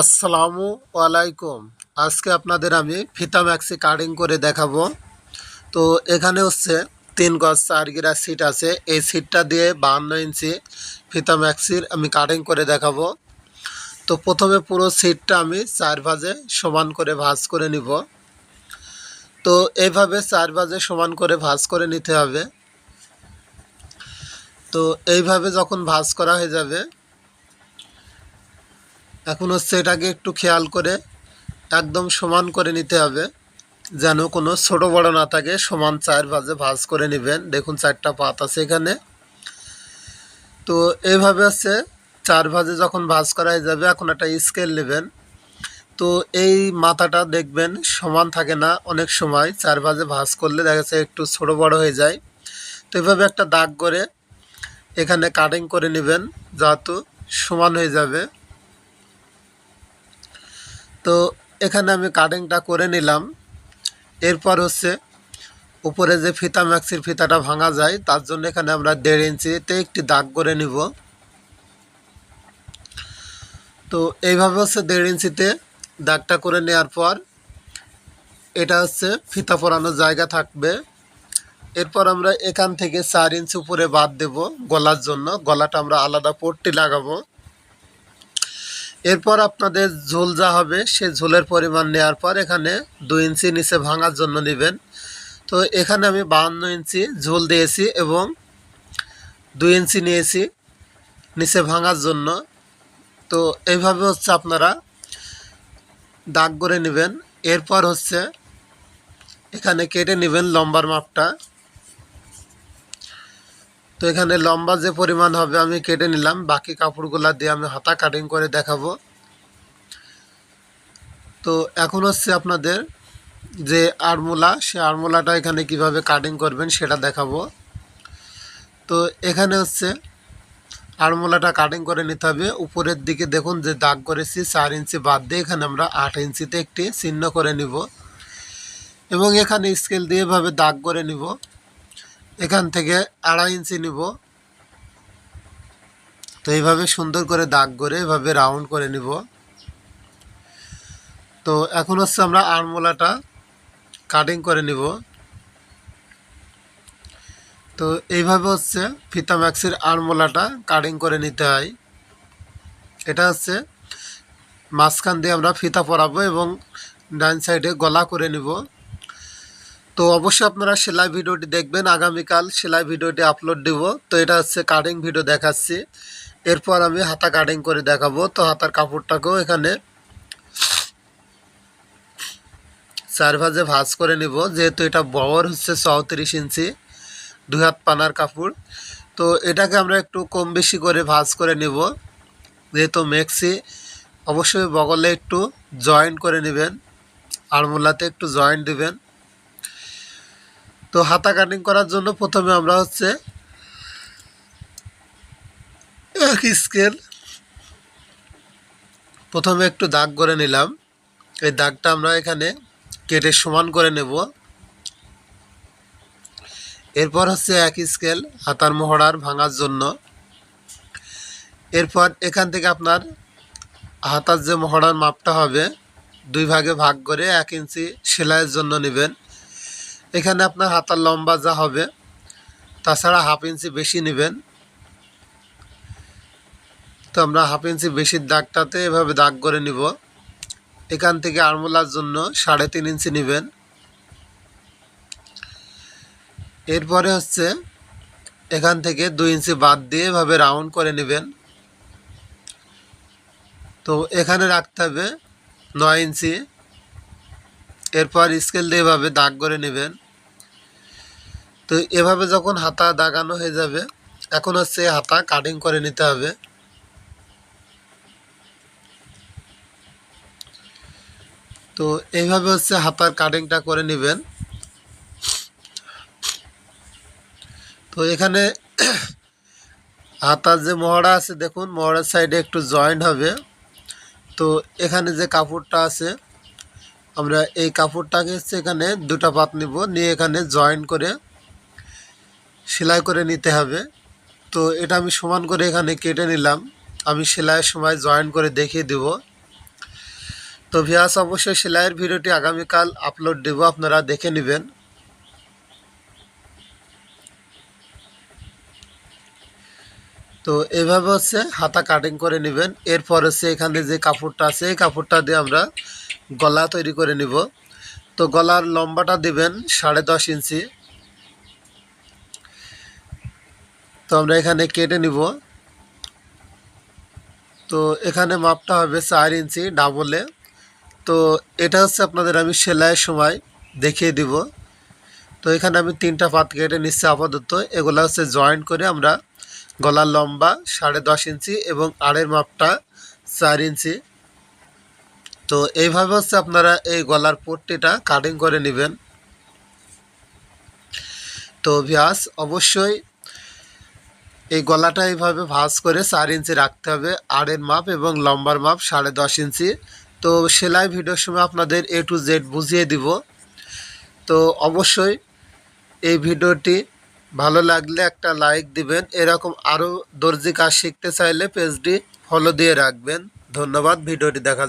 আসসালামু আলাইকুম। আজকে আপনাদের আমি ফিতা ম্যাক্সি কাটিং করে দেখাবো। তো এখানে হচ্ছে তিন গজ চার গিরা সিট আছে। এই সিটটা দিয়ে বাহান্ন ইঞ্চি ফিতা ম্যাক্সির আমি কাটিং করে দেখাবো। তো প্রথমে পুরো সিটটা আমি চার ভাজে সমান করে ভাঁজ করে নিব। তো এইভাবে চার ভাজে সমান করে ভাঁজ করে নিতে হবে। তো এইভাবে যখন ভাঁজ করা হয়ে যাবে এখন হচ্ছে এটাকে একটু খেয়াল করে একদম সমান করে নিতে হবে, যেন কোনো ছোট বড় না থাকে, সমান চার ভাজে ভাজ করে নেবেন। দেখুন, চারটা পাত আছে এখানে। তো এইভাবে হচ্ছে চার ভাজে যখন ভাজ করা যাবে, এখন একটা স্কেল নেবেন। তো এই মাথাটা দেখবেন সমান থাকে না অনেক সময়, চার ভাজে ভাজ করলে দেখা যাচ্ছে একটু ছোট বড় হয়ে যায়। তো এইভাবে একটা দাগ করে এখানে কাটিং করে নেবেন, যাতে সমান হয়ে যাবে। তো এখানে আমি কাটিংটা করে নিলাম। এরপর হচ্ছে উপরে যে ফিতা ম্যাক্সির ফিতাটা ভাঙা যায়, তার জন্য এখানে আমরা দেড় ইঞ্চিতে একটি দাগ করে নিব। তো এইভাবে হচ্ছে দেড় ইঞ্চিতে দাগটা করে নেওয়ার পর এটা হচ্ছে ফিতা পরানোর জায়গা থাকবে। এরপর আমরা এখান থেকে চার ইঞ্চি উপরে বাদ দেব গলার জন্য। গলাটা আমরা আলাদা পট্টি লাগাবো। এরপর আপনাদের ঝোল যা হবে, সে ঝোলের পরিমাণ নেওয়ার পর এখানে দু ইঞ্চি নিচে ভাঙার জন্য নেবেন তো এখানে আমি বাহান্ন ইঞ্চি ঝোল দিয়েছি এবং দুই ইঞ্চি নিয়েছি নিচে ভাঙার জন্য। তো এইভাবে হচ্ছে আপনারা দাগ করে নেবেন। এরপর হচ্ছে এখানে কেটে নেবেন লম্বার মাপটা। তো এখানে লম্বা যে পরিমাণ হবে আমি কেটে নিলাম। বাকি কাপড়গুলা দিয়ে আমি হাতা কাটিং করে দেখাবো। তো এখন হচ্ছে আপনাদের যে আড়মোলা সে আড়মোলাটা এখানে কীভাবে কাটিং করবেন সেটা দেখাবো। তো এখানে হচ্ছে আড়মোলাটা কাটিং করে নিতে হবে। উপরের দিকে দেখুন যে দাগ করেছি, চার ইঞ্চি বাদ দিয়ে এখানে আমরা আট ইঞ্চিতে একটি চিহ্ন করে নিব। এবং এখানে স্কেল দিয়ে এভাবে দাগ করে নিব। এখান থেকে আড়াই ইঞ্চি নিব। তো এইভাবে সুন্দর করে দাগ করে এভাবে রাউন্ড করে নিব। তো এখন হচ্ছে আমরা আড়মোলাটা কাটিং করে নিব। তো এইভাবে হচ্ছে ফিতা ম্যাক্সির আড়মোলাটা কাটিং করে নিতে হয়। এটা হচ্ছে মাঝখান দিয়ে আমরা ফিতা পরাবো এবং ডান সাইডে গলা করে নিব। তো অবশ্যই আপনারা সেলাই ভিডিওটি দেখবেন, আগামীকাল সেলাই ভিডিওটি আপলোড দেব। তো এটা হচ্ছে কাটিং ভিডিও দেখাচ্ছি। এরপর আমি হাতা কাটিং করে দেখাবো। তো হাতার কাপড়টাকেও এখানে চার ভাজে ভাজ করে নিব। যেহেতু এটা বহর হচ্ছে চৌত্রিশ ইঞ্চি, দুই হাত পানার কাপড়। তো এটাকে আমরা একটু কম বেশি করে ভাজ করে নিব। যেহেতু মেক্সি অবশ্যই বগলে একটু জয়েন্ট করে নেবেন। আড়মোলাতে একটু জয়েন্ট দিবেন। তো হাতা কাটিং করার জন্য প্রথমে আমরা হচ্ছে এক স্কেল প্রথমে একটু দাগ করে নিলাম। এই দাগটা আমরা এখানে কেটে সমান করে নেব। এরপর হচ্ছে এক স্কেল হাতার মোহরার ভাঙার জন্য। এরপর এখান থেকে আপনার হাতার যে মহড়ার মাপটা হবে, দুই ভাগে ভাগ করে এক ইঞ্চি সেলাইয়ের জন্য নেবেন। এখানে আপনার হাতার লম্বা যা হবে, তাছাড়া হাফ ইঞ্চি বেশি নেবেন। তো আমরা হাফ ইঞ্চি বেশির দাগটাতে এভাবে দাগ করে নিব। এখান থেকে আড়মোলার জন্য সাড়ে তিন ইঞ্চি নেবেন। এরপরে হচ্ছে এখান থেকে দুই ইঞ্চি বাদ দিয়ে এভাবে রাউন্ড করে নেবেন। তো এখানে রাখতে হবে নয় ইঞ্চি। এরপর স্কেল দিয়ে এভাবে দাগ করে নেবেন। তো এভাবে যখন হাতা দাগানো হয়ে যাবে, এখন হচ্ছে হাতা কাটিং করে নিতে হবে। তো এইভাবে হচ্ছে হাতার কাটিংটা করে নেবেন। তো এখানে হাতার যে মহড়া আছে, দেখুন, মহড়ার সাইডে একটু জয়েন্ট হবে। তো এখানে যে কাপড়টা আছে, আমরা এই কাপড়টাকে হচ্ছে এখানে দুটা পাত নিব, নিয়ে এখানে জয়েন করে সেলাই করে নিতে হবে। তো এটা আমি সমান করে এখানে কেটে নিলাম। আমি সেলাইয়ের সময় জয়েন করে দেখিয়ে দেব। তো ভিয়াস অবশ্যই সেলাইয়ের ভিডিওটি আগামীকাল আপলোড দেব। আপনারা দেখে নেবেন। তো এভাবে হচ্ছে হাতা কাটিং করে নেবেন। এরপর হচ্ছে এখানে যে কাপড়টা আছে, এই কাপড়টা দিয়ে আমরা গলা তৈরি করে নিব। তো গলার লম্বাটা দিবেন সাড়ে দশ ইঞ্চি। তো আমরা এখানে কেটে নিব। তো এখানে মাপটা হবে চার ইঞ্চি ডাবলে তো এটা হচ্ছে আপনাদের আমি সেলাইয়ের সময় দেখিয়ে দিব। তো এখানে আমি তিনটা পাত কেটে নিচ্ছি আপাতত। এগুলো হচ্ছে জয়েন্ট করে আমরা গলার লম্বা সাড়ে দশ ইঞ্চি এবং আড়ের মাপটা চার ইঞ্চি। তো এইভাবে হচ্ছে আপনারা এই গলার পট্টিটা কাটিং করে নেবেন। তো ভিয়াস অবশ্যই এই গলাটা এইভাবে ভাঁজ করে চার ইঞ্চি রাখতে হবে, আড়ের মাপ এবং লম্বার মাপ সাড়ে দশ ইঞ্চি। তো সেলাই ভিডিওর সময় আপনাদের এ টু জেড বুঝিয়ে দিব। তো অবশ্যই এই ভিডিওটি ভালো লাগলে একটা লাইক দিবেন। এরকম আরও দর্জি কাজ শিখতে চাইলে পেজটি ফলো দিয়ে রাখবেন। ধন্যবাদ, ভিডিওটি দেখা